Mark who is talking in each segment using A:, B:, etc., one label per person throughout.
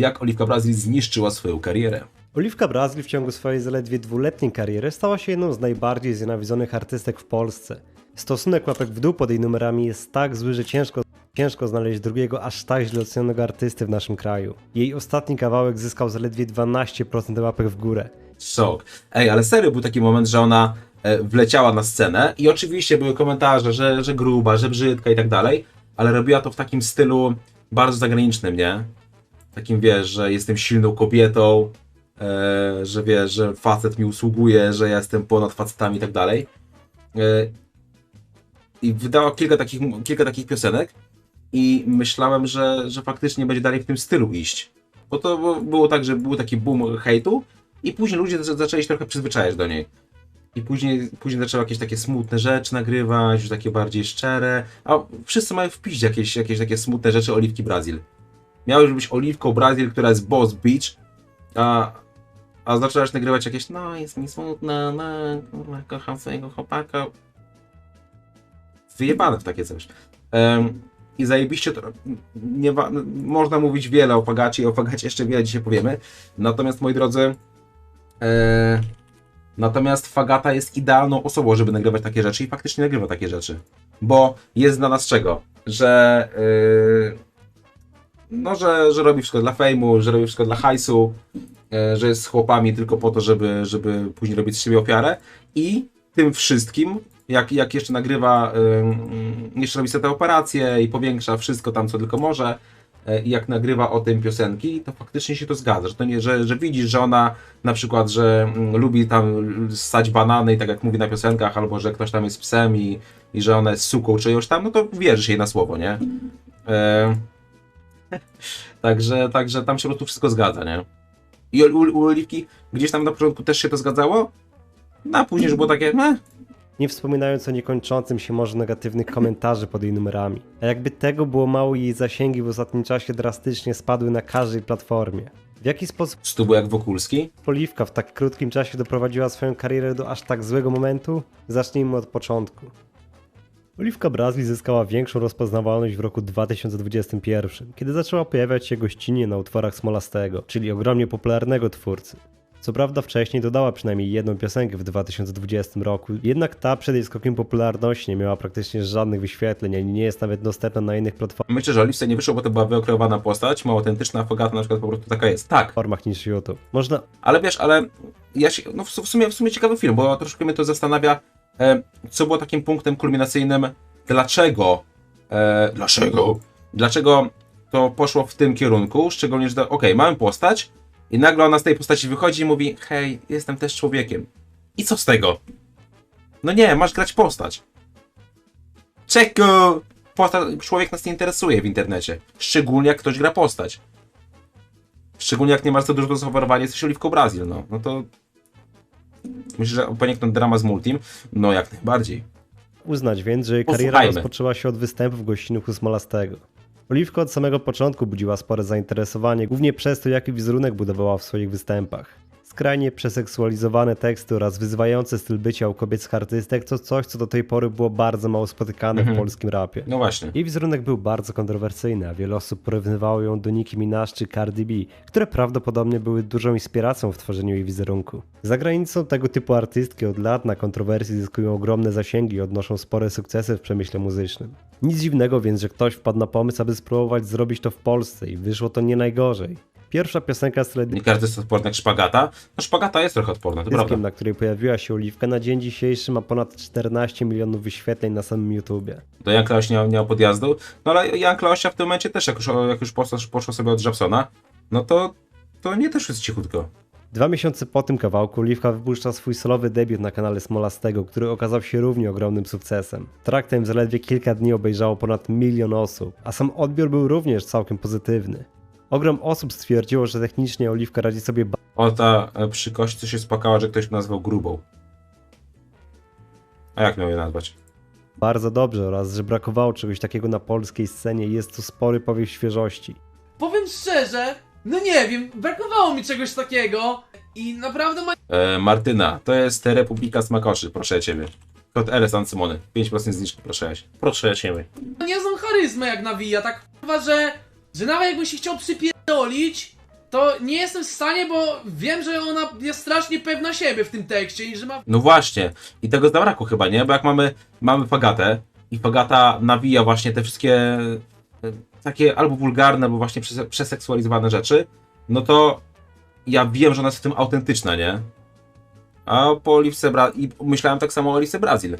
A: Jak Oliwka Brazil zniszczyła swoją karierę.
B: Oliwka Brazil w ciągu swojej zaledwie dwuletniej kariery stała się jedną z najbardziej znienawidzonych artystek w Polsce. Stosunek łapek w dół pod jej numerami jest tak zły, że ciężko, ciężko znaleźć drugiego aż tak źle ocenionego artysty w naszym kraju. Jej ostatni kawałek zyskał zaledwie 12% łapek w górę.
A: Szok. Ej, ale serio był taki moment, że ona e, wleciała na scenę i oczywiście były komentarze, że, że gruba, że brzydka i tak dalej, ale robiła to w takim stylu bardzo zagranicznym, nie? Takim, wiesz, że jestem silną kobietą, e, że wiesz, że facet mi usługuje, że ja jestem ponad facetami i tak dalej. E, I wydała kilka takich, kilka takich piosenek i myślałem, że, że faktycznie będzie dalej w tym stylu iść. Bo to było- tak, że był taki boom hejtu, i później ludzie zaczę- zaczęli się trochę przyzwyczajać do niej. I później, później zaczęły jakieś takie smutne rzeczy nagrywać, już takie bardziej szczere. A wszyscy mają w piździe jakieś, jakieś takie smutne rzeczy Oliwki Brazil. Miało już być Oliwką Brazil, która jest Boss Beach, a, a zaczęłaś nagrywać jakieś no jest mi smutno, no kurwa, kocham swojego chłopaka. Wyjebane w takie coś. Em, I zajebiście to, nie, można mówić wiele o Fagacie i o Fagacie jeszcze wiele dzisiaj powiemy. Natomiast moi drodzy, e, natomiast Fagata jest idealną osobą, żeby nagrywać takie rzeczy i faktycznie nagrywa takie rzeczy. Bo jest dla nas czego? Że e, no, że, że robi wszystko dla fejmu, że robi wszystko dla hajsu, e, że jest z chłopami tylko po to, żeby, żeby później robić z siebie ofiarę i tym wszystkim, jak, jak jeszcze nagrywa, ym, jeszcze robi sobie te operacje i powiększa wszystko tam, co tylko może, e, i jak nagrywa o tym piosenki, to faktycznie się to zgadza, że, to nie, że, że widzisz, że ona na przykład, że mm, lubi tam ssać banany i tak jak mówi na piosenkach, albo że ktoś tam jest psem i, i że ona jest suką czyjąś tam, no to wierzysz jej na słowo, nie? E, także, także tam się po prostu wszystko zgadza, nie? I u, u, Oliwki gdzieś tam na początku też się to zgadzało, no a później już było takie, meh,
B: Nie wspominając o niekończącym się morzu negatywnych komentarzy pod jej numerami. A jakby tego było mało, jej zasięgi w ostatnim czasie drastycznie spadły na każdej platformie. W jaki sposób
A: Stu był jak Wokulski.
B: Oliwka w tak krótkim czasie doprowadziła swoją karierę do aż tak złego momentu? Zacznijmy od początku. Oliwka Brazil zyskała większą rozpoznawalność w roku 2021, kiedy zaczęła pojawiać się gościnnie na utworach Smolastego, czyli ogromnie popularnego twórcy. Co prawda wcześniej dodała przynajmniej jedną piosenkę w 2020 roku, jednak ta przed jej skokiem popularności nie miała praktycznie żadnych wyświetleń, ani nie jest nawet dostępna na innych
A: Myślę, że Oliwce nie wyszło, bo to była wyokreowana postać, mało autentyczna, Fogata na przykład po prostu taka jest. Tak,
B: platformach niż YouTube. Można
A: ale wiesz, ale ja się, no w su- w sumie, w sumie ciekawy film, bo troszkę mnie to zastanawia, co było takim punktem kulminacyjnym, dlaczego, e, dlaczego, dlaczego to poszło w tym kierunku, szczególnie, że okej, mamy postać i nagle ona z tej postaci wychodzi i mówi, hej, jestem też człowiekiem. I co z tego? No nie, masz grać postać. Czeko! Posta- człowiek nas nie interesuje w internecie. Szczególnie jak ktoś gra postać. Szczególnie jak nie masz za dużo do zaoferowania, jesteś Oliwką Brazil, no. No to... Myślę, że poniekąd drama z Multim? No jak najbardziej.
B: Uznać więc, że jej kariera
A: Posłuchajmy.
B: rozpoczęła się od występów w gościnnych u Smolastego. Oliwka od samego początku budziła spore zainteresowanie, głównie przez to, jaki wizerunek budowała w swoich występach. Skrajnie przeseksualizowane teksty oraz wyzywający styl bycia u kobiecych artystek to coś, co do tej pory było bardzo mało spotykane
A: Mhm.
B: w polskim rapie.
A: No właśnie.
B: Jej wizerunek był bardzo kontrowersyjny, a wiele osób porównywało ją do Nicki Minaj czy Cardi B, które prawdopodobnie były dużą inspiracją w tworzeniu jej wizerunku. Za granicą tego typu artystki od lat na kontrowersji zyskują ogromne zasięgi i odnoszą spore sukcesy w przemyśle muzycznym. Nic dziwnego więc, że ktoś wpadł na pomysł, aby spróbować zrobić to w Polsce i wyszło to nie najgorzej. Pierwsza piosenka z
A: Nie każdy jest odporny jak szpagata. No szpagata jest trochę odporna, to prawda.
B: teledyskiem, na której pojawiła się Oliwka, na dzień dzisiejszy ma ponad 14 milionów wyświetleń na samym YouTubie.
A: Do Jan Klaus nie, nie miał podjazdu. No ale Jan Klausia w tym momencie też, jak już, jak już poszło, poszło sobie od Japsona, no to, to nie też jest cichutko.
B: Dwa miesiące po tym kawałku Oliwka wypuszcza swój solowy debiut na kanale Smolastego, który okazał się równie ogromnym sukcesem. Traktem zaledwie kilka dni obejrzało ponad milion osób, a sam odbiór był również całkiem pozytywny. Ogrom osób stwierdziło, że technicznie Oliwka radzi sobie ba-
A: O ta e, przy kości się spakała, że ktoś nazwał grubą. A jak miał je nazwać?
B: bardzo dobrze oraz że brakowało czegoś takiego na polskiej scenie i jest to spory powiew świeżości.
C: Powiem szczerze, no nie wiem, brakowało mi czegoś takiego i naprawdę ma
A: E, Martyna, to jest Republika Smakoszy, proszę ciebie. Kod R San Simony, 5% zniżki, proszę cię. Proszę ciebie.
C: niezłą charyzmę jak nawija, tak kurwa, że, że nawet jakbym się chciał przypierdolić, to nie jestem w stanie, bo wiem, że ona jest strasznie pewna siebie w tym tekście i że ma
A: No właśnie. I tego zabrakło chyba, nie? Bo jak mamy, mamy Fagatę i Fagata nawija właśnie te wszystkie e, takie albo wulgarne, albo właśnie przese- przeseksualizowane rzeczy, no to ja wiem, że ona jest w tym autentyczna, nie? A po Oliwce Bra... i myślałem tak samo o Oliwce Brazil.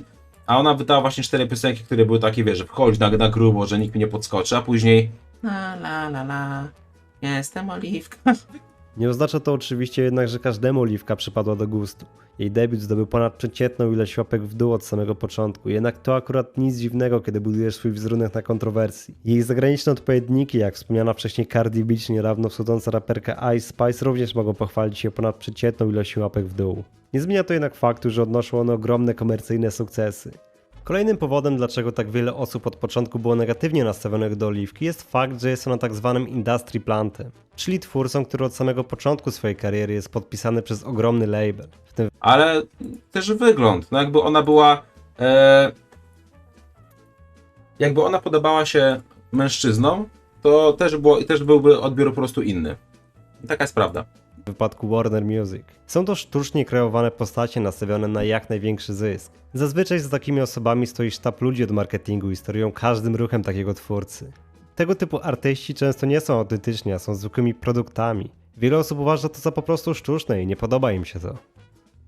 A: A ona wydała właśnie cztery piosenki, które były takie, wiesz, że wchodź na, na grubo, że nikt mi nie podskoczy, a później la la la la, jestem Oliwka.
B: Nie oznacza to oczywiście jednak, że każdemu Oliwka przypadła do gustu. Jej debiut zdobył ponadprzeciętną ilość łapek w dół od samego początku, jednak to akurat nic dziwnego, kiedy budujesz swój wizerunek na kontrowersji. Jej zagraniczne odpowiedniki, jak wspomniana wcześniej Cardi B czy niedawno wschodząca raperka Ice Spice również mogą pochwalić się ponadprzeciętną ilością łapek w dół. Nie zmienia to jednak faktu, że odnoszą one ogromne komercyjne sukcesy. Kolejnym powodem, dlaczego tak wiele osób od początku było negatywnie nastawionych do Oliwki, jest fakt, że jest ona tak zwanym industry plantem, czyli twórcą, który od samego początku swojej kariery jest podpisany przez ogromny label. Tym
A: ale też wygląd. No jakby ona była. E, jakby ona podobała się mężczyznom, to też, było, też byłby odbiór po prostu inny. Taka jest prawda.
B: Wypadku Warner Music. Są to sztucznie kreowane postacie nastawione na jak największy zysk. Zazwyczaj za takimi osobami stoi sztab ludzi od marketingu i sterują każdym ruchem takiego twórcy. Tego typu artyści często nie są autentyczni, a są zwykłymi produktami. Wiele osób uważa to za po prostu sztuczne i nie podoba im się to.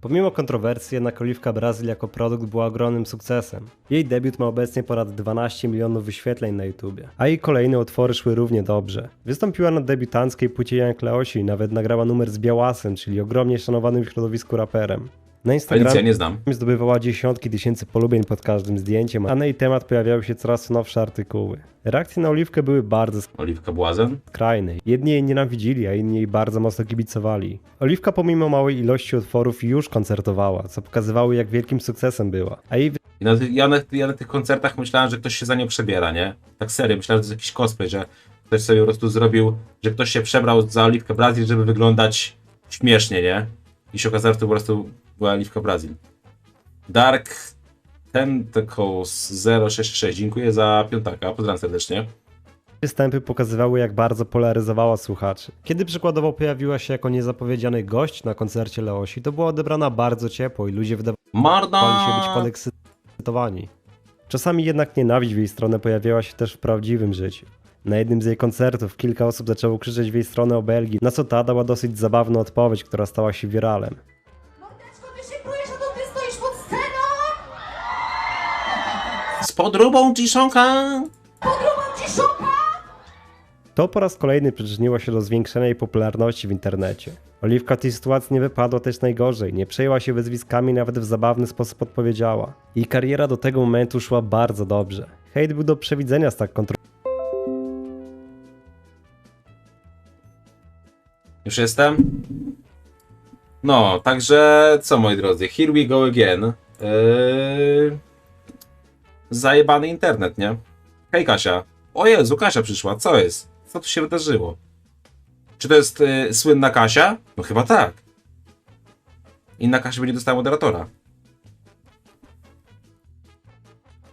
B: Pomimo kontrowersji, jednak Oliwka Brazil jako produkt była ogromnym sukcesem. Jej debiut ma obecnie ponad 12 milionów wyświetleń na YouTubie, a jej kolejne utwory szły równie dobrze. Wystąpiła na debiutanckiej płycie Jan Kleosi i nawet nagrała numer z Białasem, czyli ogromnie szanowanym w środowisku raperem. Na Instagramie
A: nie znam.
B: zdobywała dziesiątki tysięcy polubień pod każdym zdjęciem, a na jej temat pojawiały się coraz nowsze artykuły. Reakcje na Oliwkę były bardzo
A: Oliwka Błazen.
B: skrajnej. Jedni jej nienawidzili, a inni jej bardzo mocno kibicowali. Oliwka pomimo małej ilości utworów już koncertowała, co pokazywało jak wielkim sukcesem była. A jej
A: I na, ty- ja, na, ja na tych koncertach myślałem, że ktoś się za nią przebiera, nie? Tak serio, myślałem, że to jest jakiś cosplay, że ktoś sobie po prostu zrobił, że ktoś się przebrał za Oliwkę Brazil, żeby wyglądać śmiesznie, nie? I się okazało, że to po prostu była Oliwka Brazil. Dark Tentacles 066, dziękuję za piątaka, pozdrawiam serdecznie.
B: występy pokazywały jak bardzo polaryzowała słuchaczy. Kiedy przykładowo pojawiła się jako niezapowiedziany gość na koncercie Leosi, to była odebrana bardzo ciepło i ludzie wydawali się być podekscytowani. Czasami jednak nienawiść w jej stronę pojawiała się też w prawdziwym życiu. Na jednym z jej koncertów kilka osób zaczęło krzyczeć w jej stronę o Belgii, na co ta dała dosyć zabawną odpowiedź, która stała się wiralem.
A: Podróbą G-Shonka!
D: Podrubam ci szoka?
B: To po raz kolejny przyczyniło się do zwiększenia jej popularności w internecie. Oliwka tej sytuacji nie wypadła też najgorzej, nie przejęła się wyzwiskami, nawet w zabawny sposób odpowiedziała. Jej kariera do tego momentu szła bardzo dobrze. Hejt był do przewidzenia z tak
A: Już jestem? No, także co moi drodzy, here we go again. Yy... Zajebany internet, nie? Hej Kasia. O Jezu, Kasia przyszła, co jest? Co tu się wydarzyło? Czy to jest yy, słynna Kasia? No chyba tak. Inna Kasia będzie dostała moderatora.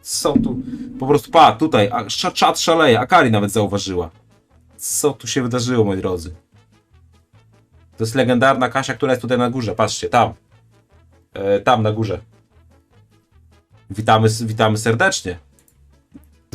A: Co tu? Po prostu pa, tutaj, a, sz- czat szaleje, Akari nawet zauważyła. Co tu się wydarzyło, moi drodzy? To jest legendarna Kasia, która jest tutaj na górze. Patrzcie, tam. E, tam na górze. Witamy, witamy serdecznie.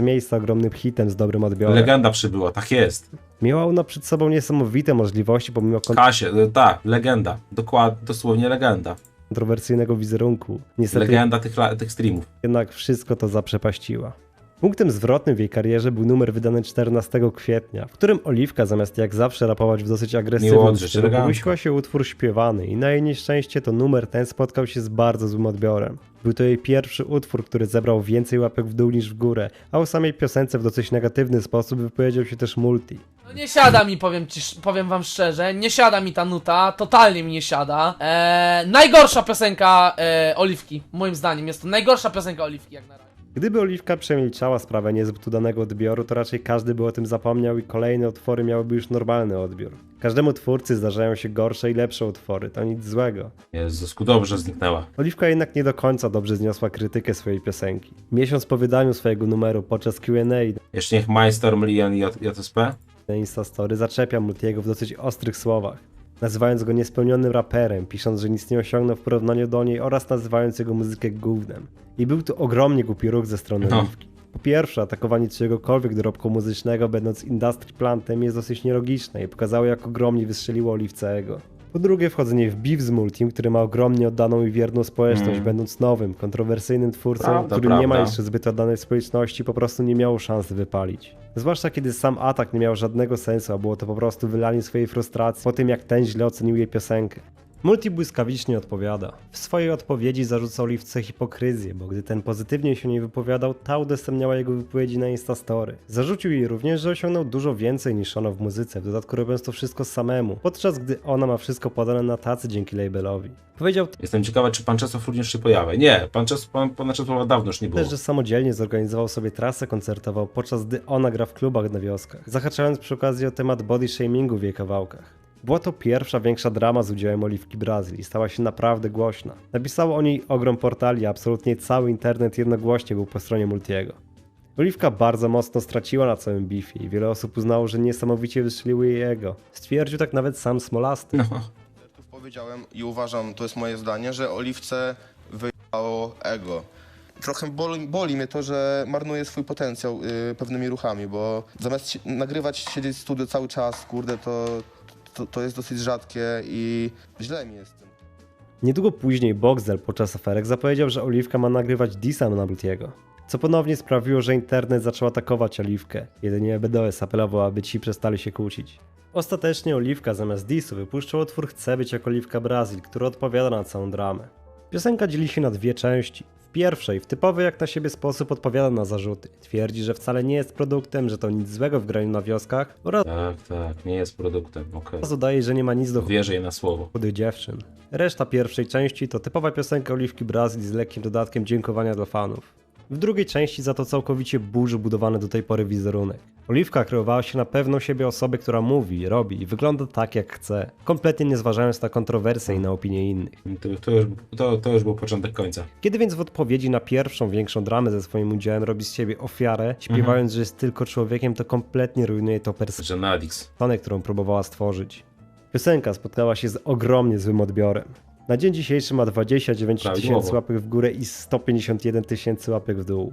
B: miejsca ogromnym hitem z dobrym odbiorem.
A: Legenda przybyła, tak jest.
B: Miała ona przed sobą niesamowite możliwości pomimo
A: Kasie, e, tak, legenda. Dokładnie, dosłownie legenda.
B: kontrowersyjnego wizerunku. Niestety
A: Legenda tych, la- tych streamów.
B: jednak wszystko to zaprzepaściła. Punktem zwrotnym w jej karierze był numer wydany 14 kwietnia, w którym Oliwka zamiast jak zawsze rapować w dosyć agresywnym stylu, powiesiła się utwór śpiewany i na jej nieszczęście to numer ten spotkał się z bardzo złym odbiorem. Był to jej pierwszy utwór, który zebrał więcej łapek w dół niż w górę, a o samej piosence w dosyć negatywny sposób wypowiedział się też Multi.
C: No nie siada mi, powiem, ci, powiem wam szczerze, nie siada mi ta nuta, totalnie mi nie siada. Eee, najgorsza piosenka e, Oliwki, moim zdaniem, jest to najgorsza piosenka Oliwki jak na razie.
B: Gdyby Oliwka przemilczała sprawę niezbyt udanego odbioru, to raczej każdy by o tym zapomniał i kolejne utwory miałyby już normalny odbiór. Każdemu twórcy zdarzają się gorsze i lepsze utwory, to nic złego.
A: Jezusku, dobrze zniknęła.
B: Oliwka jednak nie do końca dobrze zniosła krytykę swojej piosenki. Miesiąc po wydaniu swojego numeru podczas Q&A
A: Jeszcze niech Mindstorm, Lion i JSP.
B: na Instastory zaczepia Multiego w dosyć ostrych słowach, nazywając go niespełnionym raperem, pisząc, że nic nie osiągnął w porównaniu do niej oraz nazywając jego muzykę gównem. I był to ogromnie głupi ruch ze strony
A: No.
B: Po pierwsze, atakowanie czyjegokolwiek dorobku muzycznego będąc industry plantem jest dosyć nielogiczne i pokazało jak ogromnie wystrzeliło Oliwce ego. Po drugie, wchodzenie w beef z Multim, który ma ogromnie oddaną i wierną społeczność,
A: Mm.
B: będąc nowym, kontrowersyjnym twórcą,
A: Prawda,
B: który nie ma
A: prawda.
B: jeszcze zbyt oddanej społeczności, po prostu nie miało szansy wypalić. Zwłaszcza kiedy sam atak nie miał żadnego sensu, a było to po prostu wylanie swojej frustracji po tym, jak ten źle ocenił jej piosenkę. Multi błyskawicznie odpowiada. W swojej odpowiedzi zarzucał Oliwce hipokryzję, bo gdy ten pozytywnie się nie wypowiadał, ta udostępniała jego wypowiedzi na Instastory. Zarzucił jej również, że osiągnął dużo więcej niż ona w muzyce, w dodatku robiąc to wszystko samemu, podczas gdy ona ma wszystko podane na tacy dzięki labelowi. Powiedział
A: Jestem ciekawy, czy pan Czesław również się pojawia. Nie, pan Czesław, pan, pana Czesława dawno już nie było.
B: też, że samodzielnie zorganizował sobie trasę koncertową, podczas gdy ona gra w klubach na wioskach, zahaczając przy okazji o temat body shamingu w jej kawałkach. Była to pierwsza większa drama z udziałem Oliwki Brazil i stała się naprawdę głośna. Napisało o niej ogrom portali, a absolutnie cały internet jednogłośnie był po stronie Multiego. Oliwka bardzo mocno straciła na całym beefie i wiele osób uznało, że niesamowicie wystrzeliły jej ego. Stwierdził tak nawet sam Smolasty.
A: No.
E: powiedziałem i uważam, to jest moje zdanie, że Oliwce wyjechało ego. Trochę boli, boli mnie to, że marnuje swój potencjał y, pewnymi ruchami, bo zamiast nagrywać, siedzieć w studiu cały czas, kurde, to, to, to jest dosyć rzadkie i źle mi jest.
B: Niedługo później Boxel podczas aferek zapowiedział, że Oliwka ma nagrywać disa na Multiego. Co ponownie sprawiło, że internet zaczął atakować Oliwkę. Jedynie BDOS apelował, aby ci przestali się kłócić. Ostatecznie Oliwka zamiast disu wypuszczał utwór Chce być jak Oliwka Brazil, który odpowiada na całą dramę. Piosenka dzieli się na dwie części. W pierwszej, w typowy jak na siebie sposób odpowiada na zarzuty. Twierdzi, że wcale nie jest produktem, że to nic złego w graniu na wioskach oraz
A: Tak, tak, nie jest produktem, okej.
B: dodaje, że nie ma nic do
A: Wierzę jej na słowo.
B: młodych dziewczyn. Reszta pierwszej części to typowa piosenka Oliwki Brazil z lekkim dodatkiem dziękowania dla fanów. W drugiej części za to całkowicie burzy budowany do tej pory wizerunek. Oliwka kreowała się na pewną siebie osobę, która mówi, robi i wygląda tak jak chce, kompletnie nie zważając na kontrowersje i na opinie innych.
A: To, to, już, to, to już był początek końca.
B: Kiedy więc w odpowiedzi na pierwszą większą dramę ze swoim udziałem robi z siebie ofiarę, śpiewając, że jest tylko człowiekiem, to kompletnie rujnuje to personę. Którą próbowała stworzyć. Piosenka spotkała się z ogromnie złym odbiorem. Na dzień dzisiejszy ma 29 tysięcy łapek w górę i 151 tysięcy łapek w dół.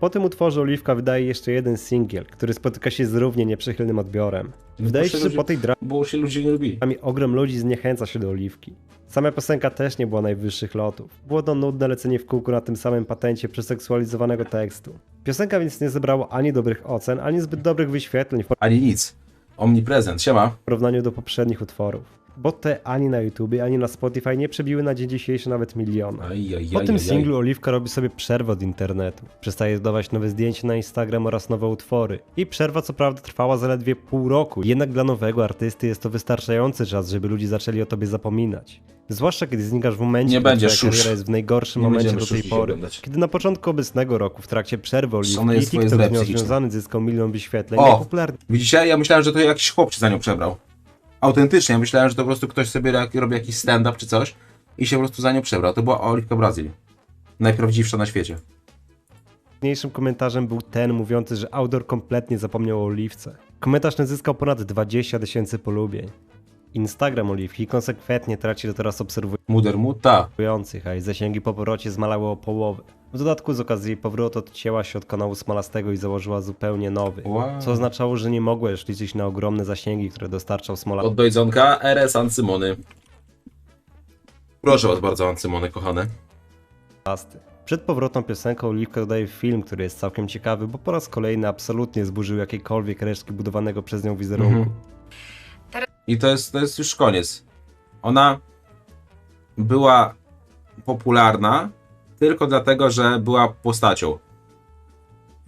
B: Po tym utworze Oliwka wydaje jeszcze jeden singiel, który spotyka się z równie nieprzychylnym odbiorem. Wydaje się, że po tej
A: Bo się ludzie nie lubili.
B: dramie ogrom ludzi zniechęca się do Oliwki. Sama piosenka też nie była najwyższych lotów. Było to nudne lecenie w kółku na tym samym patencie przeseksualizowanego tekstu. Piosenka więc nie zebrała ani dobrych ocen, ani zbyt dobrych wyświetleń w
A: Ani nic. Omniprezent, siema.
B: porównaniu do poprzednich utworów. Bo te ani na YouTube, ani na Spotify nie przebiły na dzień dzisiejszy nawet miliona. Po tym singlu Oliwka robi sobie przerwę od internetu. Przestaje dodawać nowe zdjęcia na Instagram oraz nowe utwory. I przerwa co prawda trwała zaledwie pół roku, jednak dla nowego artysty jest to wystarczający czas, żeby ludzie zaczęli o tobie zapominać. Zwłaszcza kiedy znikasz w momencie,
A: Nie szusz.
B: kariera jest w najgorszym
A: Nie
B: momencie do tej pory. Kiedy na początku obecnego roku, w trakcie przerwy Oliwki, TikTok z nią związany zyskał milion wyświetleń,
A: O! Widzicie? Ja myślałem, że to jakiś chłop się za nią przebrał. Autentycznie, ja myślałem, że to po prostu ktoś sobie robi jakiś stand-up czy coś i się po prostu za nią przebrał. To była Oliwka Brazil. Najprawdziwsza na świecie.
B: Najważniejszym komentarzem był ten mówiący, że autor kompletnie zapomniał o Oliwce. Komentarz ten zyskał ponad 20 tysięcy polubień. Instagram Oliwki konsekwentnie traci do teraz
A: Muder Muta.
B: obserwujących, a jej zasięgi po powrocie zmalały o połowę. W dodatku z okazji powrotu odcięła się od kanału Smolastego i założyła zupełnie nowy.
A: Wow.
B: Co oznaczało, że nie mogła już liczyć na ogromne zasięgi, które dostarczał.
A: Od Dojdzonka RS Ancymony. Proszę was bardzo, Ancymony, kochane.
B: Przed powrotną piosenką Oliwka dodaje film, który jest całkiem ciekawy, bo po raz kolejny absolutnie zburzył jakiekolwiek resztki budowanego przez nią wizerunku.
A: Mhm. I to jest, to jest już koniec. Ona była popularna tylko dlatego, że była postacią.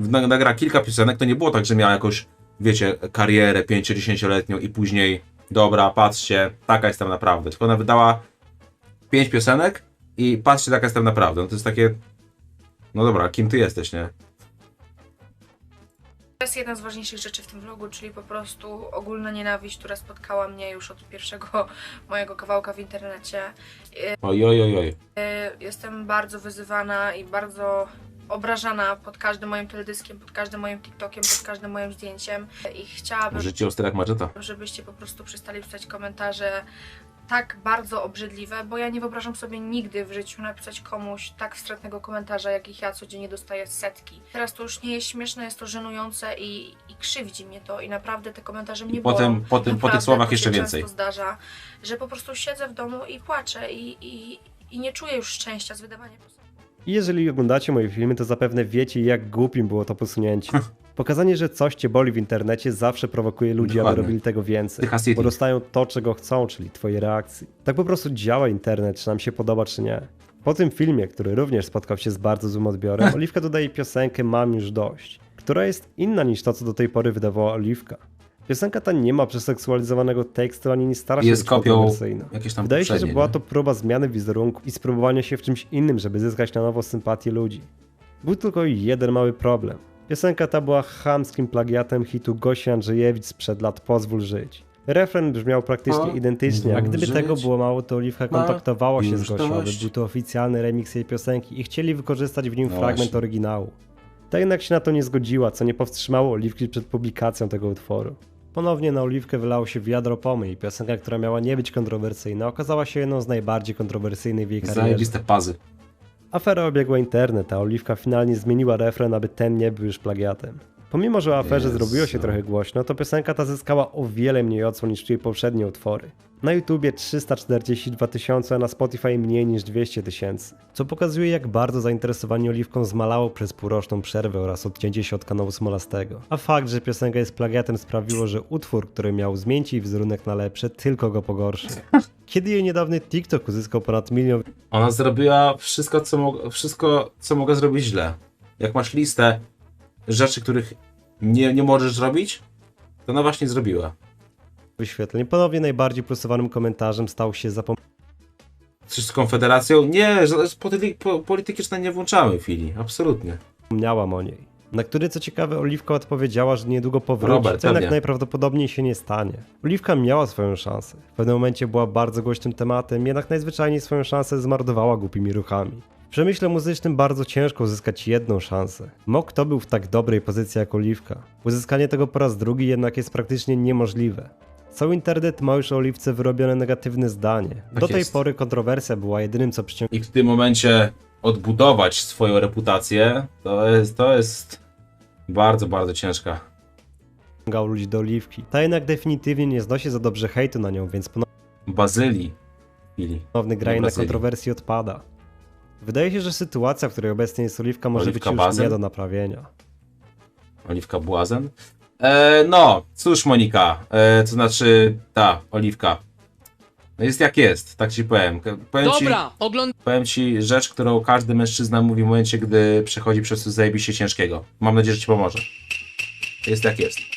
A: Nag- Nagra kilka piosenek, to nie było tak, że miała jakąś, wiecie, karierę 5-10-letnią i później, dobra, patrzcie, taka jestem naprawdę. Tylko ona wydała pięć piosenek i patrzcie, taka jestem naprawdę. No to jest takie, no dobra, kim ty jesteś, nie?
F: To jest jedna z ważniejszych rzeczy w tym vlogu, czyli po prostu ogólna nienawiść, która spotkała mnie już od pierwszego mojego kawałka w internecie.
A: Oj, oj, oj, oj.
F: Jestem bardzo wyzywana i bardzo obrażana pod każdym moim teledyskiem, pod każdym moim TikTokiem, pod każdym moim zdjęciem i chciałabym,
A: Życie ostre jak maczeta.
F: żebyście po prostu przestali pisać komentarze tak bardzo obrzydliwe, bo ja nie wyobrażam sobie nigdy w życiu napisać komuś tak wstrętnego komentarza, jakich ja codziennie dostaję setki. Teraz to już nie jest śmieszne, jest to żenujące i, i krzywdzi mnie to i naprawdę te komentarze mnie
A: Potem,
F: bolą.
A: po, tym, po tych słowach
F: to
A: jeszcze więcej.
F: często zdarza, że po prostu siedzę w domu i płaczę i, i, i nie czuję już szczęścia z wydawania piosenek.
B: I jeżeli oglądacie moje filmy, to zapewne wiecie, jak głupim było to posunięcie. Pokazanie, że coś cię boli w internecie zawsze prowokuje ludzi, aby
A: Dokładnie.
B: robili tego więcej. Bo dostają to, czego chcą, czyli twoje reakcje. Tak po prostu działa internet, czy nam się podoba, czy nie. Po tym filmie, który również spotkał się z bardzo złym odbiorem, Oliwka dodaje piosenkę Mam już dość, która jest inna niż to, co do tej pory wydawała Oliwka. Piosenka ta nie ma przeseksualizowanego tekstu, ani nie stara się
A: Jest
B: być
A: kopią
B: kontrowersyjna.
A: jakieś tam
B: Wydaje się, że była
A: nie?
B: to próba zmiany wizerunku i spróbowania się w czymś innym, żeby zyskać na nowo sympatię ludzi. Był tylko jeden mały problem. Piosenka ta była chamskim plagiatem hitu Gosi Andrzejewicz sprzed lat Pozwól żyć. Refren brzmiał praktycznie
A: O,
B: identycznie, a gdyby
A: żyć.
B: tego było mało, to Oliwka
A: Ma
B: kontaktowała się z Gosią, aby był to oficjalny remix jej piosenki i chcieli wykorzystać w nim
A: No
B: fragment
A: właśnie.
B: oryginału. Ta jednak się na to nie zgodziła, co nie powstrzymało Oliwki przed publikacją tego utworu. Ponownie na Oliwkę wylało się wiadro pomy i piosenka, która miała nie być kontrowersyjna, okazała się jedną z najbardziej kontrowersyjnych w jej karierze.
A: Zajebiste pazy.
B: Afera obiegła internet, a Oliwka finalnie zmieniła refren, aby ten nie był już plagiatem. Pomimo, że o aferze
A: Jezu.
B: zrobiło się trochę głośno, to piosenka ta zyskała o wiele mniej odsłon niż jej poprzednie utwory. Na YouTubie 342 tysiące, a na Spotify mniej niż 200 tysięcy. Co pokazuje, jak bardzo zainteresowanie Oliwką zmalało przez półroczną przerwę oraz odcięcie się od kanału Smolastego. A fakt, że piosenka jest plagiatem sprawiło, że utwór, który miał zmienić jej wizerunek na lepsze, tylko go pogorszy. Kiedy jej niedawny TikTok uzyskał ponad milion
A: Ona zrobiła wszystko co, mo- wszystko, co mogła zrobić źle. Jak masz listę rzeczy, których nie, nie możesz zrobić, to ona właśnie zrobiła.
B: wyświetleń, ponownie najbardziej plusowanym komentarzem stał się zapomniany
A: Czy z Konfederacją? Nie, z polityki, po, polityki już nie włączamy chwili. Absolutnie.
B: wspomniałam o niej. Na który co ciekawe Oliwka odpowiedziała, że niedługo powróci,
A: Robert,
B: co jednak najprawdopodobniej się nie stanie. Oliwka miała swoją szansę. W pewnym momencie była bardzo głośnym tematem, jednak najzwyczajniej swoją szansę zmarnowała głupimi ruchami. W przemyśle muzycznym bardzo ciężko uzyskać jedną szansę. Mało kto był w tak dobrej pozycji jak Oliwka. Uzyskanie tego po raz drugi jednak jest praktycznie niemożliwe. Cały internet ma już o Oliwce wyrobione negatywne zdanie.
A: Tak
B: Do tej
A: jest.
B: pory kontrowersja była jedynym co przyciągało
A: I w tym momencie odbudować swoją reputację, to jest, to jest bardzo, bardzo ciężka.
B: ludzi do Oliwki. Ta jednak definitywnie nie znosi za dobrze hejtu na nią, więc
A: Bazylii. Chwili.
B: ponowny granie na kontrowersji odpada. Wydaje się, że sytuacja, w której obecnie jest Oliwka, może
A: Oliwka
B: być już nie do naprawienia.
A: Oliwka Błazen. E, no, cóż Monika, e, to znaczy ta, Oliwka. No jest jak jest, tak ci powiem. Powiem ci,
C: Dobra, oglądajcie.
A: Powiem ci rzecz, którą każdy mężczyzna mówi w momencie, gdy przechodzi przez coś zajebiście ciężkiego. Mam nadzieję, że ci pomoże. Jest jak jest.